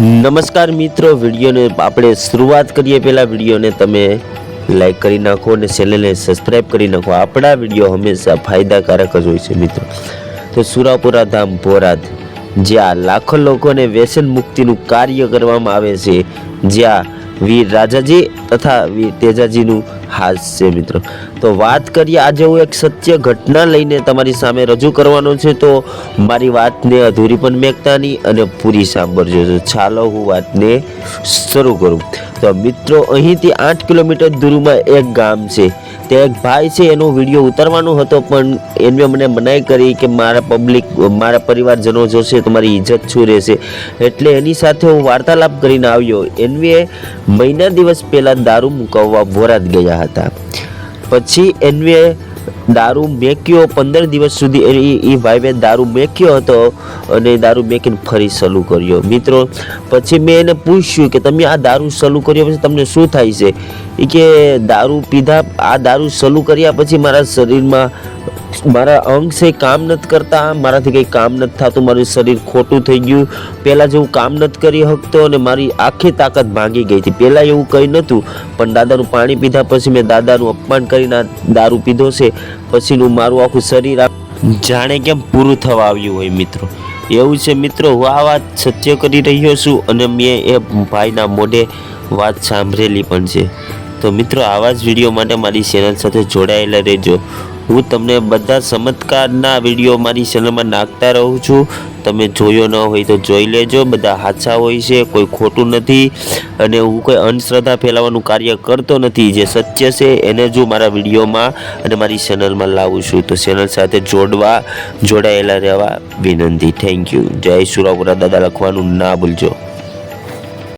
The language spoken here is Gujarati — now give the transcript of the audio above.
નમસ્કાર મિત્રો, વિડીયોને આપણે શરૂઆત કરીએ પહેલાં. વિડીયોને તમે લાઈક કરી નાખો અને ચેનલને સબસ્ક્રાઈબ કરી નાખો. આપણા વીડિયો હંમેશા ફાયદાકારક જ હોય છે મિત્રો. તો સુરાપુરા ધામ ભોરાદ જ્યાં લાખો લોકોને વ્યસન મુક્તિનું કાર્ય કરવામાં આવે છે, જ્યાં વીર રાજાજી તથા વીર તેજાજીનું હાસ છે મિત્રો. તો વાત કરીએ, આજે હું એક સત્ય ઘટના લઈને તમારી સામે રજૂ કરવાનો છે. તો મારી વાતને અધૂરી પણ મેકતા અને પૂરી સાંભળજો. ચાલો હું વાતને શરૂ કરું. તો મિત્રો, અહીંથી આઠ કિલોમીટર દૂરમાં એક ગામ છે. તે એક ભાઈ છે, એનો વીડિયો ઉતારવાનો હતો, પણ એને મને મનાઈ કરી કે મારા પબ્લિક મારા પરિવારજનો જોશે તો મારી ઇજ્જત શું રહેશે? એટલે એની સાથે હું વાર્તાલાપ કરીને આવ્યો. એનવીએ મહિના દિવસ પહેલાં દારૂ મુકાવવા બોરાદ ગયા હતા. પછી એનવીએ દારૂ મેક્યો પંદર દિવસ સુધી એ એ ભાઈએ દારૂ મેક્યો હતો અને દારૂ મેકીને ફરી સલુ કર્યો. મિત્રો, પછી મેં એને પૂછ્યું કે તમે આ દારૂ સલુ કર્યો પછી તમને શું થાય છે? એ કે દારૂ પીધા, આ દારૂ સલુ કર્યા પછી મારા શરીરમાં મારા અંગ છે કામ નથી કરતા, મારાથી કંઈ કામ નથી થતું, મારું શરીર ખોટું થઈ ગયું. પહેલાં જેવું કામ નથી કરી શકતો અને મારી આખી તાકાત ભાંગી ગઈ હતી. પહેલાં એવું કંઈ નહોતું, પણ દાદાનું પાણી પીધા પછી મેં દાદાનું અપમાન કરીને દારૂ પીધો છે. પછીનું મારું આખું શરીર જાણે કેમ પૂરું થવા આવ્યું હોય મિત્રો. એવું છે મિત્રો, હું આ વાત સત્ય કરી રહ્યો છું અને મેં એ ભાઈના મોઢે વાત સાંભળેલી પણ છે. તો મિત્રો, આવા જ વીડિયો માટે મારી ચેનલ સાથે જોડાયેલા રહેજો. હું તમને બધા ચમત્કારના વીડિયો મારી ચેનલમાં નાખતા રહું છું. તમે જોયો ન હોય તો જોઈ લેજો. બધા હાચા હોય છે, કોઈ ખોટું નથી. અને હું કોઈ અંધશ્રદ્ધા ફેલાવવાનું કાર્ય કરતો નથી, જે સત્ય છે, એને જ મારા વિડીયોમાં અને મારી ચેનલમાં લાવું છું. તો ચેનલ સાથે જોડવા, જોડાયેલા રહેવા વિનંતી. થેન્ક યુ જય સુરાપુરા દાદા લખવાનું ના ભૂલજો.